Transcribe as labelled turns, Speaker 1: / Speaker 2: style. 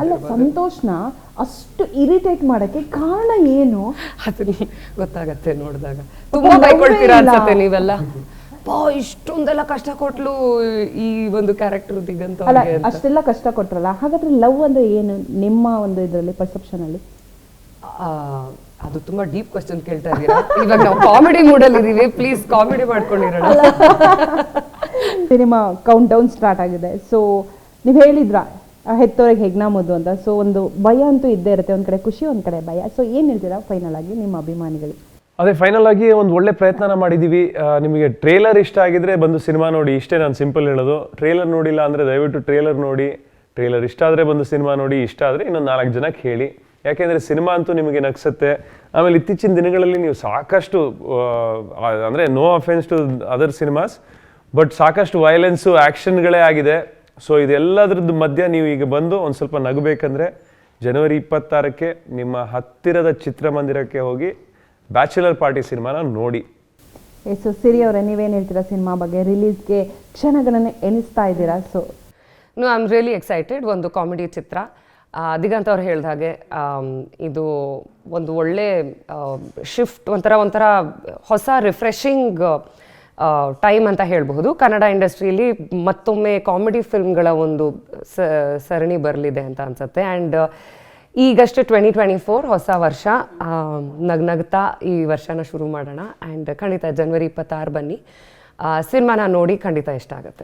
Speaker 1: ಅಲ್ಲ ಸಂತೋಷ್ನ ಅಷ್ಟು ಇರಿಟೇಟ್ ಮಾಡಕ್ಕೆ ಕಾರಣ ಏನು?
Speaker 2: ಅದು ಗೊತ್ತಾಗತ್ತೆ ನೋಡಿದಾಗ. ತುಂಬಾ ಬೈಕೊಳ್ತೀರಾ. ಅನ್ಸತ್ತೆ ನೀವೆಲ್ಲ? ಪಾ ಇಷ್ಟೊಂದೆಲ್ಲ ಕಷ್ಟ ಕೊಟ್ಲು ಈ ಒಂದು ಕ್ಯಾರೆಕ್ಟರ್ ದಿಗಂತ
Speaker 1: ಅಲ್ಲ. ಅಷ್ಟೆಲ್ಲ ಕಷ್ಟ ಕೊಟ್ರಲ್ಲ ಹಾಗಾದ್ರೆ ಲವ್ ಅಂದ್ರೆ ಏನು ನಿಮ್ಮ ಒಂದು ಇದರಲ್ಲಿ ಪರ್ಸೆಪ್ಷನ್ ಅಲ್ಲಿ?
Speaker 2: ಆ, ಅದು ತುಂಬಾ ಡೀಪ್ ಕ್ವಶನ್ ಕೇಳ್ತಾ ಇದ್ದೀರಾ? ಇವಾಗ ನಾವು ಕಾಮಿಡಿ ಅಲ್ಲಿ ಇದೀವಿ ಪ್ಲೀಸ್ ಕಾಮಿಡಿ ಮಾಡ್ಕೊಂಡಿರೋಣ.
Speaker 1: ಸಿನಿಮಾ ಕೌಂಟ್ ಡೌನ್ ಸ್ಟಾರ್ಟ್ ಆಗಿದೆ. ಸೊ ನೀವು ಹೇಳಿದ್ರ? ಹೆತ್ತೋರಿಗೆ ಹೆಗ್ನಾಮೋದು ಅಂತ. ಸೊ ಒಂದು ಭಯ ಅಂತೂ ಇದ್ದೇ ಇರುತ್ತೆ. ಒಂದ್ ಕಡೆ ಖುಷಿ, ಒಂದ್ ಕಡೆ ಭಯ. ಸೊ ಏನ್ ಹೇಳ್ತೀರಾ ಫೈನಲ್ ಆಗಿ ನಿಮ್ಮ ಅಭಿಮಾನಿಗಳು
Speaker 3: ಅದೇ ಫೈನಲ್ ಆಗಿ ಒಂದು ಒಳ್ಳೆ ಪ್ರಯತ್ನ ಮಾಡಿದ್ದೀವಿ ನಿಮಗೆ ಟ್ರೇಲರ್ ಇಷ್ಟ ಆಗಿದ್ರೆ ಬಂದು ಸಿನಿಮಾ ನೋಡಿ. ಇಷ್ಟೇ ನಾನು ಸಿಂಪಲ್ ಹೇಳೋದು. ಟ್ರೇಲರ್ ನೋಡಿಲ್ಲ ಅಂದರೆ ದಯವಿಟ್ಟು ಟ್ರೇಲರ್ ನೋಡಿ. ಟ್ರೇಲರ್ ಇಷ್ಟ ಆದರೆ ಬಂದು ಸಿನಿಮಾ ನೋಡಿ. ಇಷ್ಟ ಆದರೆ ಇನ್ನೊಂದು ನಾಲ್ಕು ಜನಕ್ಕೆ ಹೇಳಿ. ಯಾಕೆಂದರೆ ಸಿನಿಮಾ ಅಂತೂ ನಿಮಗೆ ನಗ್ಸುತ್ತೆ. ಆಮೇಲೆ ಇತ್ತೀಚಿನ ದಿನಗಳಲ್ಲಿ ನೀವು ಸಾಕಷ್ಟು ಅಂದರೆ no offence to other cinemas but ಸಾಕಷ್ಟು ವೈಲೆನ್ಸು ಆ್ಯಕ್ಷನ್ಗಳೇ ಆಗಿದೆ. ಸೊ ಇದೆಲ್ಲದ್ರದ್ದು ಮಧ್ಯ ನೀವು ಈಗ ಬಂದು ಒಂದು ಸ್ವಲ್ಪ ನಗಬೇಕಂದ್ರೆ ಜನವರಿ ಇಪ್ಪತ್ತಾರಕ್ಕೆ ನಿಮ್ಮ ಹತ್ತಿರದ ಚಿತ್ರಮಂದಿರಕ್ಕೆ ಹೋಗಿ ಬ್ಯಾಚುಲರ್ ಪಾರ್ಟಿ ಸಿನಿಮಾನ ನೋಡಿ.
Speaker 1: ಸೊ ಸಿರಿ ಅವರೇ ನೀವೇನು ಹೇಳ್ತೀರಾ ಸಿನಿಮಾ ಬಗ್ಗೆ? ರಿಲೀಸ್ಗೆ ಕ್ಷಣಗಳನ್ನು ಎಣಿಸ್ತಾ ಇದ್ದೀರಾ? So
Speaker 2: no I am really excited ಒಂದು ಕಾಮಿಡಿ ಚಿತ್ರ. ದಿಗಂತ ಅವ್ರು ಹೇಳಿದ ಹಾಗೆ ಇದು ಒಂದು ಒಳ್ಳೆ ಶಿಫ್ಟ್ ಒಂಥರ ಒಂಥರ ಹೊಸ ರಿಫ್ರೆಶಿಂಗ್ ಟೈಮ್ ಅಂತ ಹೇಳಬಹುದು. ಕನ್ನಡ ಇಂಡಸ್ಟ್ರಿಯಲ್ಲಿ ಮತ್ತೊಮ್ಮೆ ಕಾಮಿಡಿ ಫಿಲ್ಮ್ಗಳ ಒಂದು ಸರಣಿ ಬರಲಿದೆ ಅಂತ ಅನ್ಸುತ್ತೆ. ಆ್ಯಂಡ್ ಈಗಷ್ಟೇ ಟ್ವೆಂಟಿ ಟ್ವೆಂಟಿ ಫೋರ್ ಹೊಸ ವರ್ಷ. ಆ, ನಗ್ ನಗ್ತಾ ಈ ವರ್ಷನ ಶುರು ಮಾಡೋಣ. ಆ್ಯಂಡ್ ಖಂಡಿತ ಜನವರಿ ಇಪ್ಪತ್ತಾರು ಬನ್ನಿ. ಸಿನಿಮಾನ ನೋಡಿ ಖಂಡಿತ ಇಷ್ಟ ಆಗುತ್ತೆ.